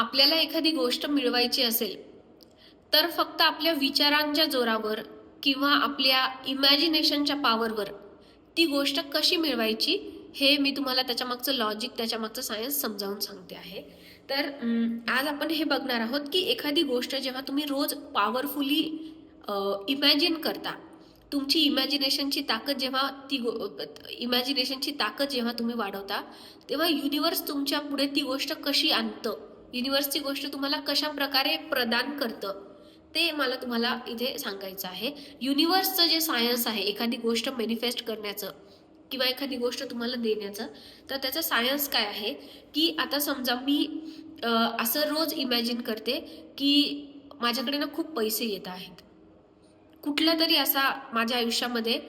आपल्याला एखादी गोष्ट मिळवायची असेल तर फक्त आपल्या विचारांच्या जोरावर किंवा आपल्या इमॅजिनेशनच्या पॉवरवर ती गोष्ट कशी मिळवायची हे मी तुम्हाला त्याच्यामागचं लॉजिक त्याच्यामागचं सायन्स समजावून सांगते आहे. तर आज आपण हे बघणार आहोत की एखादी गोष्ट जेव्हा तुम्ही रोज पॉवरफुली इमॅजिन करता तुमची इमॅजिनेशनची ताकद जेव्हा ती गो इमॅजिनेशनची ताकद जेव्हा तुम्ही वाढवता तेव्हा युनिवर्स तुमच्यापुढे ती गोष्ट कशी आणतं युनिव्हर्सची गोष्ट तुम्हाला कशा प्रकारे प्रदान करतं ते मला तुम्हाला इथे सांगायचं आहे. युनिव्हर्सचं जे सायन्स आहे एखादी गोष्ट मॅनिफेस्ट करण्याचं किंवा एखादी गोष्ट तुम्हाला देण्याचं तर त्याचं सायन्स काय आहे की आता समजा मी असं रोज इमॅजिन करते की माझ्याकडे ना खूप पैसे येत आहेत. कुठला तरी असा माझ्या आयुष्यामध्ये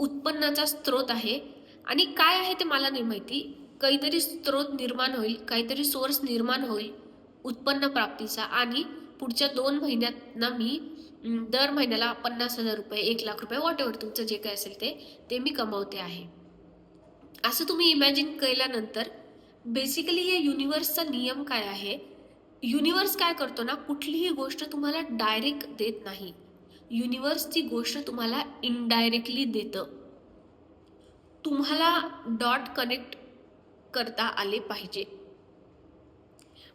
उत्पन्नाचा स्रोत आहे आणि काय आहे ते मला नाही माहिती. काहीतरी स्रोत निर्माण होईल काहीतरी सोर्स निर्माण होईल उत्पन्न प्राप्तीचा. आणि पुढच्या दोन महिन्यात ना मी दर महिन्याला पन्नास हजार रुपये एक लाख रुपये वॉट एव्हर तुमचं जे काय असेल ते ते मी कमावते आहे. असं तुम्ही इमॅजिन केल्यानंतर बेसिकली हे युनिवर्सचा नियम काय आहे? युनिवर्स काय करतो ना कुठलीही गोष्ट तुम्हाला डायरेक्ट देत नाही. युनिवर्स ती गोष्ट तुम्हाला इनडायरेक्टली देतं. तुम्हाला डॉट कनेक्ट करता आले पाहिजे.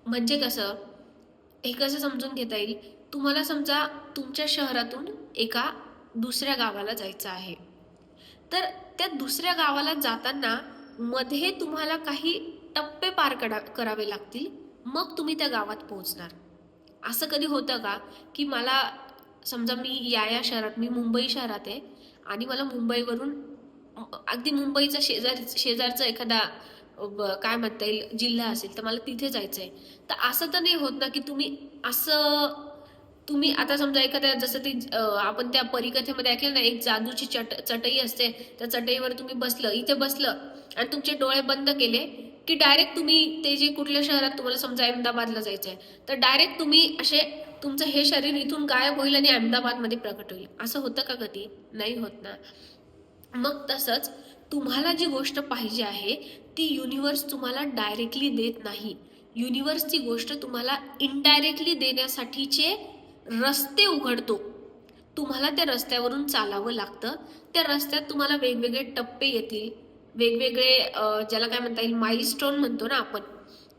म्हणजे कसं? हे कसं समजून घेता येईल तुम्हाला समजा तुमच्या शहरातून एका दुसऱ्या गावाला जायचं आहे. तर त्या दुसऱ्या गावाला जाताना मध्ये तुम्हाला काही टप्पे पार करा करावे लागतील मग तुम्ही त्या गावात पोहोचणार. असं कधी होतं का? की मला समजा मी या या शहरात मी मुंबई शहरात आहे आणि मला मुंबईवरून अगदी मुंबईचा शेजार शेजारचा एखादा काय म्हणता येईल जिल्हा असेल तर मला तिथे जायचं आहे तर असं तर नाही होत ना की तुम्ही असं तुम्ही आता समजा एखाद्या जसं ते आपण त्या परिकथेमध्ये ऐकलं ना एक जादूची चट चटई असते त्या चटईवर तुम्ही बसलं इथे बसलं आणि तुमचे डोळे बंद केले की डायरेक्ट तुम्ही ते जे कुठल्या शहरात तुम्हाला समजा अहमदाबादला जायचं आहे तर डायरेक्ट तुम्ही असे तुमचं हे शरीर इथून गायब होईल आणि अहमदाबादमध्ये प्रकट होईल. असं होतं का कधी? नाही होत ना. मग तसंच तुम्हाला जी गोष्ट पाहिजे आहे ती युनिवर्स तुम्हाला डायरेक्टली देत नाही. युनिवर्सची गोष्ट तुम्हाला इनडायरेक्टली देण्यासाठीचे रस्ते उघडतो. तुम्हाला त्या रस्त्यावरून चालावं लागतं. त्या रस्त्यात तुम्हाला वेगवेगळे टप्पे येतील. वेगवेगळे ज्याला काय म्हणता येईल माइलस्टोन म्हणतो ना आपण.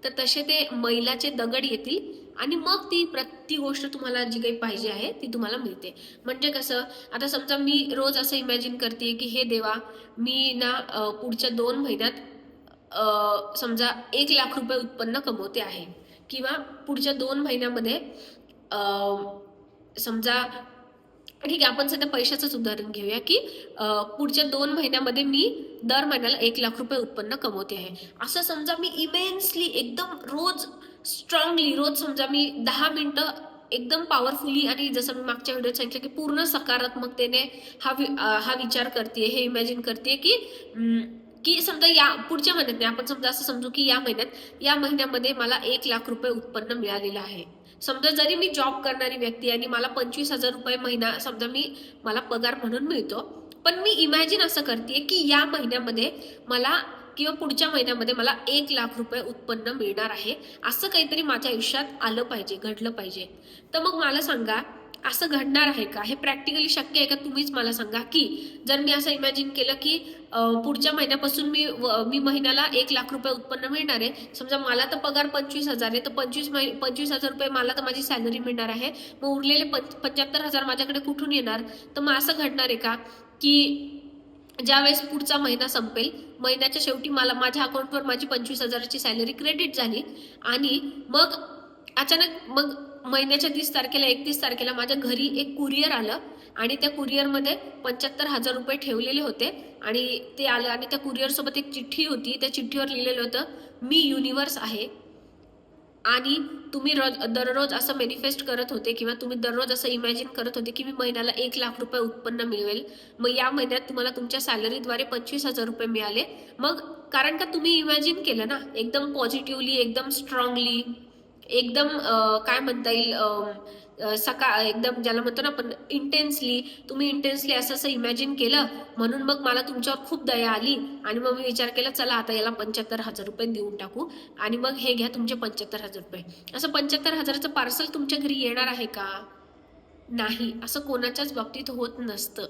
तर तसे ते मैलाचे दगड येतील. आणि मग ती प्रति गोष्ट तुम्हाला जी काही पाहिजे आहे ती तुम्हाला मिळते. म्हणजे कसं आता समजा मी रोज असं इमॅजिन करते की हे देवा मी ना पुढच्या दोन महिन्यात समजा एक लाख रुपये उत्पन्न कमवते आहे. किंवा पुढच्या दोन महिन्यामध्ये समजा ठीक आहे आपण सध्या पैशाचंच उदाहरण घेऊया की पुढच्या दोन महिन्यामध्ये मी दर महिन्याला एक लाख रुपये उत्पन्न कमवते आहे. असं समजा मी इमेन्सली एकदम रोज स्ट्रॉंगली रोज समजा मी दहा मिनिटं एकदम पॉवरफुली आणि जसं मी मागच्या व्हिडिओत सांगितलं की पूर्ण सकारात्मकतेने हा वि हा विचार करते हे इमॅजिन करते की की समजा या पुढच्या महिन्यात नाही आपण समजा असं समजू की या महिन्यात या महिन्यामध्ये मला एक लाख रुपये उत्पन्न मिळालेलं आहे. समजा जरी मी जॉब करणारी व्यक्ती आणि मला पंचवीस हजार रुपये महिना समजा मी मला पगार म्हणून मिळतो पण मी इमॅजिन असं करते की या महिन्यामध्ये मला किंवा पुढच्या महिन्यामध्ये मला एक लाख रुपये उत्पन्न मिळणार आहे असं काहीतरी माझ्या आयुष्यात आलं पाहिजे घडलं पाहिजे. तर मग मला सांगा असं घडणार आहे का? हे प्रॅक्टिकली शक्य आहे का? तुम्हीच मला सांगा की जर मी असं इमॅजिन केलं की पुढच्या महिन्यापासून मी व- मी महिन्याला एक लाख रुपये उत्पन्न मिळणार आहे समजा मला तर पगार पंचवीस हजार आहे तर पंचवीस महि पंचवीस हजार रुपये मला तर माझी सॅलरी मिळणार आहे मग उरलेले पंच पंच्याहत्तर हजार माझ्याकडे कुठून येणार? तर मग असं घडणार आहे का? की ज्यावेळेस पुढचा महिना संपेल महिन्याच्या शेवटी मला माझ्या अकाउंटवर माझी पंचवीस हजाराची सॅलरी क्रेडिट झाली आणि मग अचानक मग महिन्याच्या तीस तारखेला एकतीस तारखेला माझ्या घरी एक कुरिअर आलं आणि त्या कुरिअरमध्ये पंच्याहत्तर हजार रुपये ठेवलेले होते आणि ते आलं आणि त्या कुरिअरसोबत एक चिठ्ठी होती. त्या चिठ्ठीवर लिहिलेलं होतं मी युनिवर्स आहे. आणि तुम्ही रोज दररोज असं मॅनिफेस्ट करत होते किंवा तुम्ही दररोज असं इमॅजिन करत होते की मी महिन्याला एक लाख रुपये उत्पन्न मिळवेल. मग या महिन्यात तुम्हाला तुमच्या सॅलरीद्वारे पंचवीस हजार रुपये मिळाले. मग कारण का तुम्ही इमॅजिन केलं ना एकदम पॉझिटिव्हली एकदम स्ट्रॉंगली एकदम काय म्हणता येईल सकाळ एकदम ज्याला म्हणतो ना आपण इंटेन्सली तुम्ही इंटेन्सली असं असं इमॅजिन केलं म्हणून मग मला तुमच्यावर खूप दया आली. आणि मग मी विचार केला चला आता याला पंच्याहत्तर हजार रुपये देऊन टाकू. आणि मग हे घ्या तुमचे पंच्याहत्तर हजार रुपये. असं पंच्याहत्तर हजाराचं पार्सल तुमच्या घरी येणार आहे का? नाही. असं कोणाच्याच बाबतीत होत नसतं.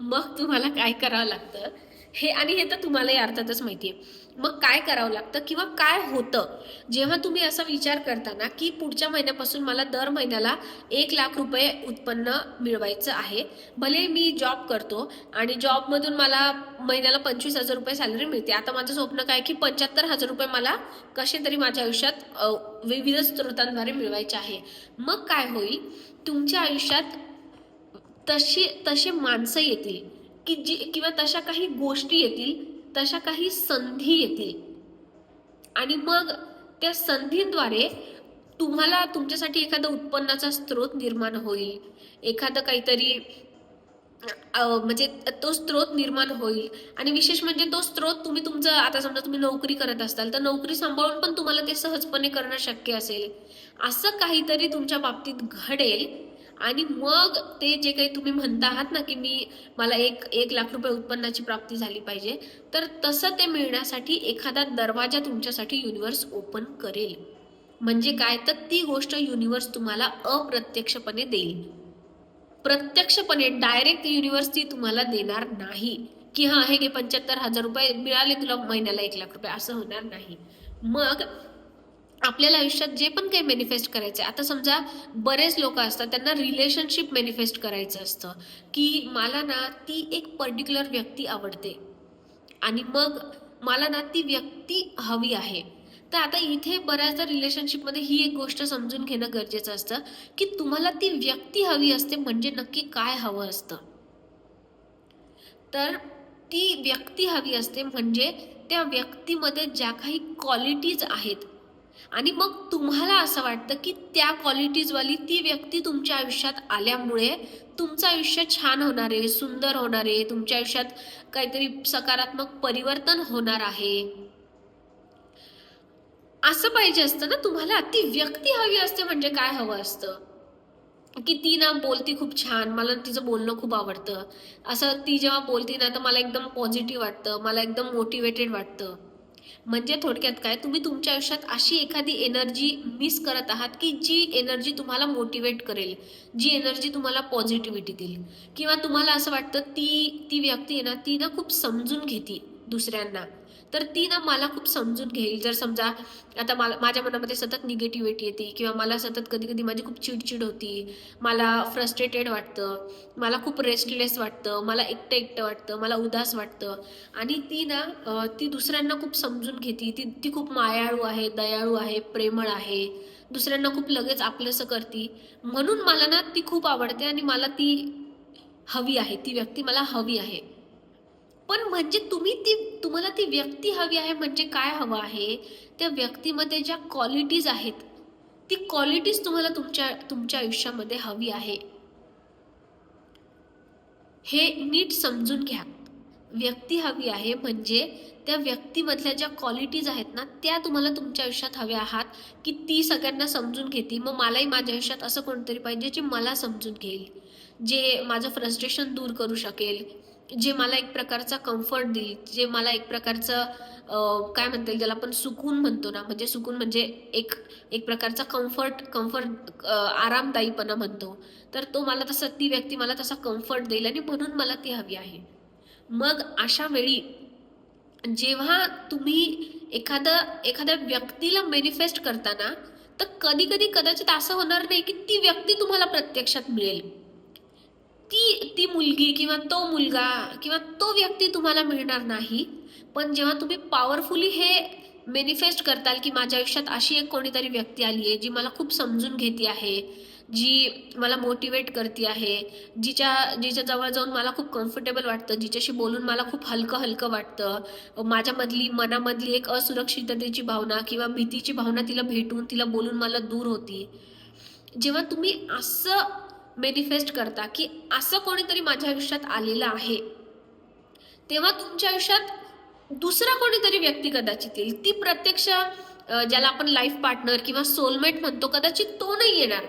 मग तुम्हाला काय करावं लागतं? हे आणि हे तर तुम्हालाही अर्थातच माहिती आहे मग काय करावं लागतं किंवा काय होतं? जेव्हा तुम्ही असा विचार करताना की पुढच्या महिन्यापासून मला दर महिन्याला एक लाख रुपये उत्पन्न मिळवायचं आहे भले मी जॉब करतो आणि जॉबमधून मला महिन्याला पंचवीस हजार रुपये सॅलरी मिळते. आता माझं स्वप्न काय की पंच्याहत्तर हजार रुपये मला कसे तरी माझ्या आयुष्यात विविध स्रोतांद्वारे मिळवायचे आहे. मग काय होईल? तुमच्या आयुष्यात तशी तसे माणसं येतील. की जी किंवा तशा काही गोष्टी येतील तशा काही संधी येतील. आणि मग त्या संधींद्वारे तुम्हाला तुमच्यासाठी एखादा उत्पन्नाचा स्रोत निर्माण होईल. एखादं काहीतरी म्हणजे तो स्रोत निर्माण होईल. आणि विशेष म्हणजे तो स्रोत तुम्ही तुमचं आता समजा तुम्ही नोकरी करत असाल तर नोकरी सांभाळून पण तुम्हाला ते सहजपणे करणं शक्य असेल. असं काहीतरी तुमच्या बाबतीत घडेल आणि मग ते जे काही तुम्ही म्हणता आहात ना की मी मला एक एक लाख रुपये उत्पन्नाची प्राप्ती झाली पाहिजे तर तसं ते मिळण्यासाठी एखादा दरवाजा तुमच्यासाठी युनिव्हर्स ओपन करेल. म्हणजे काय? तर ती गोष्ट युनिव्हर्स तुम्हाला अप्रत्यक्षपणे देईल. प्रत्यक्षपणे डायरेक्ट युनिव्हर्स ती तुम्हाला देणार नाही. की हा हे घे पंच्याहत्तर हजार रुपये मिळाले तुला महिन्याला एक लाख रुपये असं होणार नाही. मग आपल्याला आयुष्यात जे पण काही मॅनिफेस्ट करायचं आता समजा बरेच लोक असतात त्यांना रिलेशनशिप मॅनिफेस्ट करायचं असतं की मला ना ती एक पर्टिक्युलर व्यक्ती आवडते. आणि मग मला ना ती व्यक्ती हवी आहे. तर आता इथे बऱ्याचदा रिलेशनशिपमध्ये ही एक गोष्ट समजून घेणं गरजेचं असतं की तुम्हाला ती व्यक्ती हवी असते म्हणजे नक्की काय हवं असतं. तर ती व्यक्ती हवी असते म्हणजे त्या व्यक्तीमध्ये ज्या काही क्वालिटीज आहेत आणि मग तुम्हाला असं वाटतं की त्या क्वालिटीजवाली ती व्यक्ती तुमच्या आयुष्यात आल्यामुळे तुमचं आयुष्य छान होणार आहे सुंदर होणार आहे तुमच्या आयुष्यात काहीतरी सकारात्मक परिवर्तन होणार आहे. असं पाहिजे असतं ना तुम्हाला? ती व्यक्ती हवी असते म्हणजे काय हवं असतं? की ती ना बोलती खूप छान मला तिचं बोलणं खूप आवडतं. असं ती जेव्हा बोलती ना तर मला एकदम पॉझिटिव्ह वाटतं मला एकदम मोटिवेटेड वाटतं. म्हणजे थोडक्यात काय? तुम्ही तुमच्या आयुष्यात अशी एखादी एनर्जी मिस करत आहात की जी एनर्जी तुम्हाला मोटिवेट करेल? जी एनर्जी तुम्हाला पॉझिटिव्हिटी देईल? किंवा तुम्हाला असं वाटतं ती ती व्यक्ती आहे ना ती ना खूप समजून घेते दुसऱ्यांना. तर ती ना मला खूप समजून घेईल. जर समजा आता मला माझ्या मनामध्ये सतत निगेटिव्हिटी येते किंवा मला सतत कधी कधी माझी खूप चिडचिड होती मला फ्रस्ट्रेटेड वाटतं मला खूप रेस्टलेस वाटतं मला एकटं एकटं वाटतं मला उदास वाटतं आणि ती ना ती दुसऱ्यांना खूप समजून घेते. ती ती खूप मायाळू आहे दयाळू आहे प्रेमळ आहे. दुसऱ्यांना खूप लगेच आपलंसं करते. म्हणून मला ना ती खूप आवडते आणि मला ती हवी आहे. ती व्यक्ती मला हवी आहे. पण म्हणजे तुम्ही ती तुम्हाला ती व्यक्ती हवी आहे म्हणजे काय हवं आहे? त्या व्यक्तीमध्ये ज्या क्वालिटीज आहेत ती क्वालिटीज तुम्हाला तुमच्या तुमच्या आयुष्यामध्ये हवी आहे. हे नीट समजून घ्या. व्यक्ती हवी आहे म्हणजे त्या व्यक्तीमधल्या ज्या क्वालिटीज आहेत ना त्या तुम्हाला तुमच्या आयुष्यात हव्या आहात की ती सगळ्यांना समजून घेते. मग मलाही माझ्या आयुष्यात असं कोणतरी पाहिजे जे मला समजून घेईल. जे माझं फ्रस्ट्रेशन दूर करू शकेल. जे मला एक प्रकारचा कम्फर्ट देईल जे मला एक प्रकारचं काय म्हणता येईल ज्याला आपण सुकून म्हणतो ना म्हणजे सुकून म्हणजे एक एक प्रकारचा कम्फर्ट कम्फर्ट आरामदायीपणा म्हणतो. तर तो मला तसा ती व्यक्ती मला तसा कम्फर्ट देईल आणि म्हणून मला ती हवी आहे. मग अशा वेळी जेव्हा तुम्ही एखादं एखाद्या व्यक्तीला मॅनिफेस्ट करताना तर कधी कधी कदाचित असं होणार नाही की ती व्यक्ती तुम्हाला प्रत्यक्षात मिळेल. ती ती मुलगी किंवा तो मुलगा किंवा तो व्यक्ती तुम्हाला मिळणार नाही. पण जेव्हा तुम्ही पॉवरफुली हे मेनिफेस्ट करताल की माझ्या आयुष्यात अशी एक कोणीतरी व्यक्ती आली आहे जी मला खूप समजून घेते आहे जी मला मोटिवेट करते आहे जिच्या जिच्या जवळ जाऊन मला खूप कम्फर्टेबल वाटतं जिच्याशी बोलून मला खूप हलकं हलकं वाटतं माझ्यामधली मनामधली एक असुरक्षिततेची भावना किंवा भीतीची भावना तिला भेटून तिला बोलून मला दूर होती. जेव्हा तुम्ही असं मेनिफेस्ट करता की असं कोणीतरी माझ्या आयुष्यात आलेलं आहे. तेव्हा तुमच्या आयुष्यात दुसरा कोणीतरी व्यक्ती कदाचित येईल. ती प्रत्यक्ष ज्याला आपण लाईफ पार्टनर किंवा सोलमेट म्हणतो कदाचित तो नाही येणार.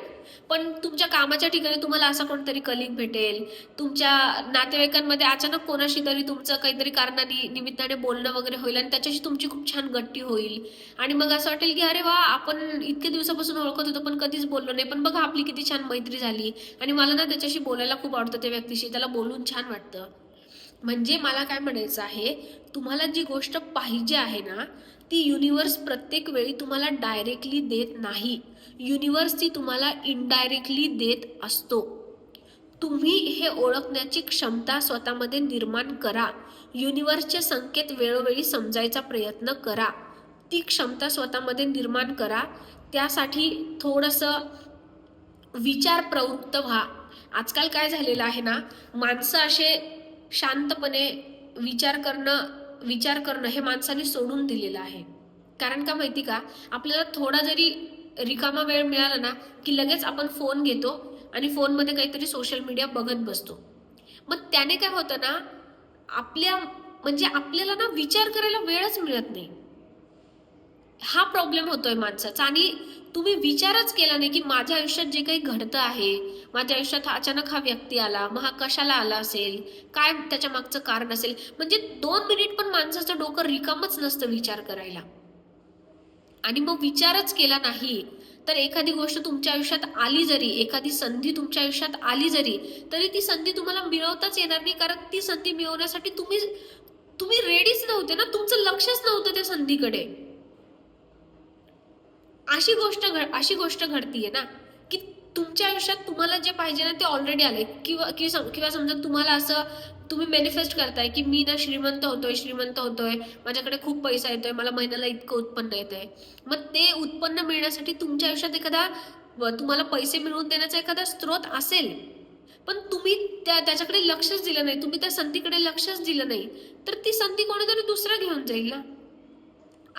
पण तुमच्या कामाच्या ठिकाणी तुम्हाला असा कोणतरी कलिग भेटेल. तुमच्या नातेवाईकांमध्ये अचानक कोणाशी तरी तुमचं काहीतरी कारणाने निमित्ताने बोलणं वगैरे होईल आणि त्याच्याशी तुमची खूप छान गट्टी होईल. आणि मग असं वाटेल की अरे वा आपण इतके दिवसापासून ओळखत होतो पण कधीच बोललो नाही. पण बघा आपली किती छान मैत्री झाली. आणि मला ना त्याच्याशी बोलायला खूप आवडतं त्या व्यक्तीशी. त्याला बोलून छान वाटतं. म्हणजे मला काय म्हणायचं आहे तुम्हाला जी गोष्ट पाहिजे आहे ना ती युनिवर्स प्रत्येक वेळी तुम्हाला डायरेक्टली देत नाही. युनिवर्स ती तुम्हाला इनडायरेक्टली देत असतो. तुम्ही हे ओळखण्याची क्षमता स्वतःमध्ये निर्माण करा. युनिवर्सचे संकेत वेळोवेळी समजायचा प्रयत्न करा. ती क्षमता स्वतःमध्ये निर्माण करा. त्यासाठी थोडंसं विचार प्रवृत्त व्हा. आजकाल काय झालेलं आहे ना? माणसं असे शांतपणे विचार करणं विचार करणं हे माणसाने सोडून दिलेलं आहे. कारण का माहिती का? आपल्याला थोडा जरी रिकामा वेळ मिळाला ना की लगेच आपण फोन घेतो आणि फोनमध्ये काहीतरी सोशल मीडिया बघत बसतो. मग त्याने काय होतं ना आपल्या म्हणजे आपल्याला ना विचार करायला वेळच मिळत नाही. हा प्रॉब्लेम होतोय माणसाचा आणि तुम्ही विचारच केला नाही की माझ्या आयुष्यात जे काही घडतं आहे माझ्या आयुष्यात अचानक हा व्यक्ती आला मग हा कशाला आला असेल काय त्याच्या मागचं कारण असेल? म्हणजे दोन मिनिट पण माणसाचं डोकं रिकामच नसतं विचार करायला. आणि मग विचारच केला नाही तर एखादी गोष्ट तुमच्या आयुष्यात आली जरी एखादी संधी तुमच्या आयुष्यात आली जरी तरी ती संधी तुम्हाला मिळवताच येणार नाही कारण ती संधी मिळवण्यासाठी तुम्ही तुम्ही रेडीच नव्हते ना तुमचं लक्षच नव्हतं त्या संधीकडे. अशी गोष्ट घड अशी गोष्ट घडतीये ना की तुमच्या आयुष्यात तुम्हाला जे पाहिजे ना ते ऑलरेडी आले किंवा कि सम- किंवा समजा तुम्हाला असं तुम्ही मॅनिफेस्ट करताय की मी ना श्रीमंत होतोय श्रीमंत होतोय माझ्याकडे खूप पैसा येतोय मला महिन्याला इतकं उत्पन्न येत आहे मग ते उत्पन्न मिळण्यासाठी तुमच्या आयुष्यात एखादा व तुम्हाला पैसे मिळवून देण्याचा एखादा स्रोत असेल. पण तुम्ही त्या त्याच्याकडे लक्षच दिलं नाही तुम्ही त्या संधीकडे लक्षच दिलं नाही तर ती संधी कोणीतरी दुसरा घेऊन जाईल ना.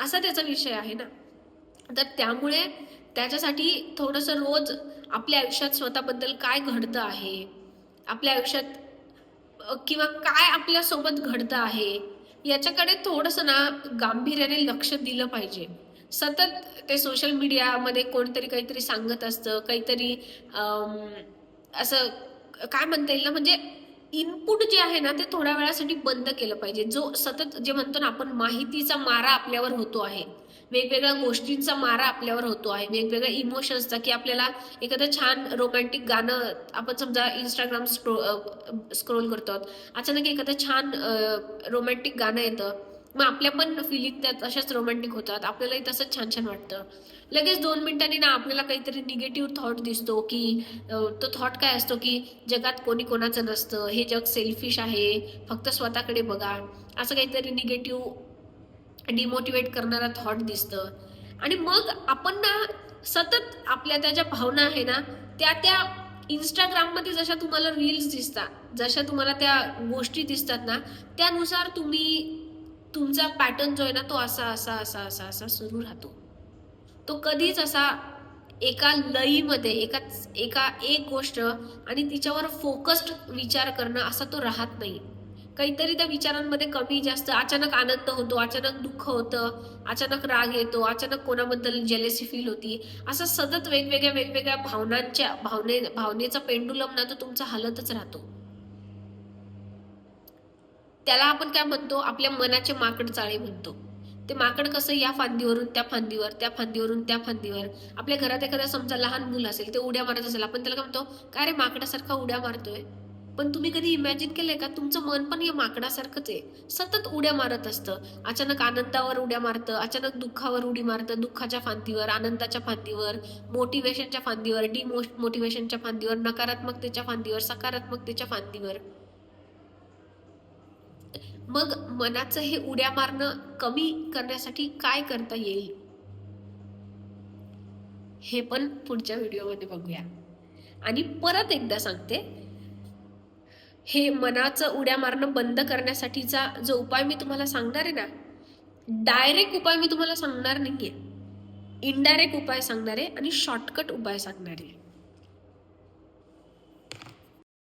असा त्याचा विषय आहे ना. तर त्यामुळे त्याच्यासाठी थोडंसं रोज आपल्या आयुष्यात स्वतःबद्दल काय घडतं आहे? आपल्या आयुष्यात किंवा काय आपल्यासोबत घडतं आहे? याच्याकडे थोडंसं ना गांभीर्याने लक्ष दिलं पाहिजे. सतत ते सोशल मीडियामध्ये कोणतरी काहीतरी सांगत असतं काहीतरी असं काय म्हणता येईल ना म्हणजे इनपुट जे आहे ना ते थोड्या वेळासाठी बंद केलं पाहिजे. जो सतत जे म्हणतो ना आपण माहितीचा मारा आपल्यावर होतो आहे. वेगवेगळ्या गोष्टींचा मारा आपल्यावर होतो आहे. वेगवेगळ्या इमोशन्सचा की आपल्याला एखादं छान रोमॅन्टिक गाणं आपण समजा इंस्टाग्राम स्क्रो स्क्रोल करतो. अचानक एखादं छान रोमॅन्टिक गाणं येतं. मग आपल्या पण फिलिंग त्यात अशाच रोमॅन्टिक होतात. आपल्यालाही तसंच छान छान वाटतं. लगेच दोन मिनिटांनी ना आपल्याला काहीतरी निगेटिव्ह थॉट दिसतो की तो थॉट काय असतो की जगात कोणी कोणाचं नसतं. हे जग सेल्फिश आहे. फक्त स्वतःकडे बघा. असं काहीतरी निगेटिव्ह डिमोटिवेट करणारा थॉट दिसतं. आणि मग आपण ना सतत आपल्या त्या ज्या भावना आहे ना त्या त्या इंस्टाग्राममध्ये जशा तुम्हाला रील्स दिसतात जशा तुम्हाला त्या गोष्टी दिसतात ना त्यानुसार तुम्ही तुमचा पॅटर्न जो आहे ना तो असा असा असा असा असा सुरू राहतो. तो कधीच असा एका लईमध्ये एका एका एक गोष्ट आणि तिच्यावर फोकस्ड विचार करणं असा तो राहत नाही. काहीतरी त्या विचारांमध्ये कमी जास्त अचानक आनंद होतो अचानक दुःख होतं अचानक राग येतो अचानक कोणाबद्दल जेलेसी फील होती. असं सतत वेगवेगळ्या वेगवेगळ्या भावनांच्या भावने भावनेचा पेंडुलम ना तो तुमचा हलतच राहतो. त्याला आपण काय म्हणतो? आपल्या मनाचे माकड चाळे म्हणतो. ते माकड कसं या फांदीवरून त्या फांदीवर त्या फांदीवरून त्या फांदीवर. आपल्या घरात एखादा समजा लहान मुलं असेल ते उड्या मारत असेल आपण त्याला काय म्हणतो? काय रे माकडासारखा उड्या मारतोय? पण तुम्ही कधी इमॅजिन केलंय का? तुमचं मन पण या माकडासारखंच आहे. सतत उड्या मारत असतं. अचानक आनंदावर उड्या मारतं अचानक दुःखावर उडी मारतं दुःखाच्या फांदीवर आनंदाच्या फांदीवर मोटिवेशनच्या फांदीवर डिमो मोटिवेशनच्या फांदीवर नकारात्मकतेच्या फांदीवर सकारात्मकतेच्या फांदीवर. मग मनाचं हे उड्या मारणं कमी करण्यासाठी काय करता येईल? हे पण पुढच्या व्हिडिओमध्ये बघूया. आणि परत एकदा सांगते हे मनाचं उड्या मारणं बंद करण्यासाठीचा जो उपाय मी तुम्हाला सांगणार आहे ना डायरेक्ट उपाय मी तुम्हाला सांगणार नाही आहे इनडायरेक्ट उपाय सांगणार आहे आणि शॉर्टकट उपाय सांगणार आहे.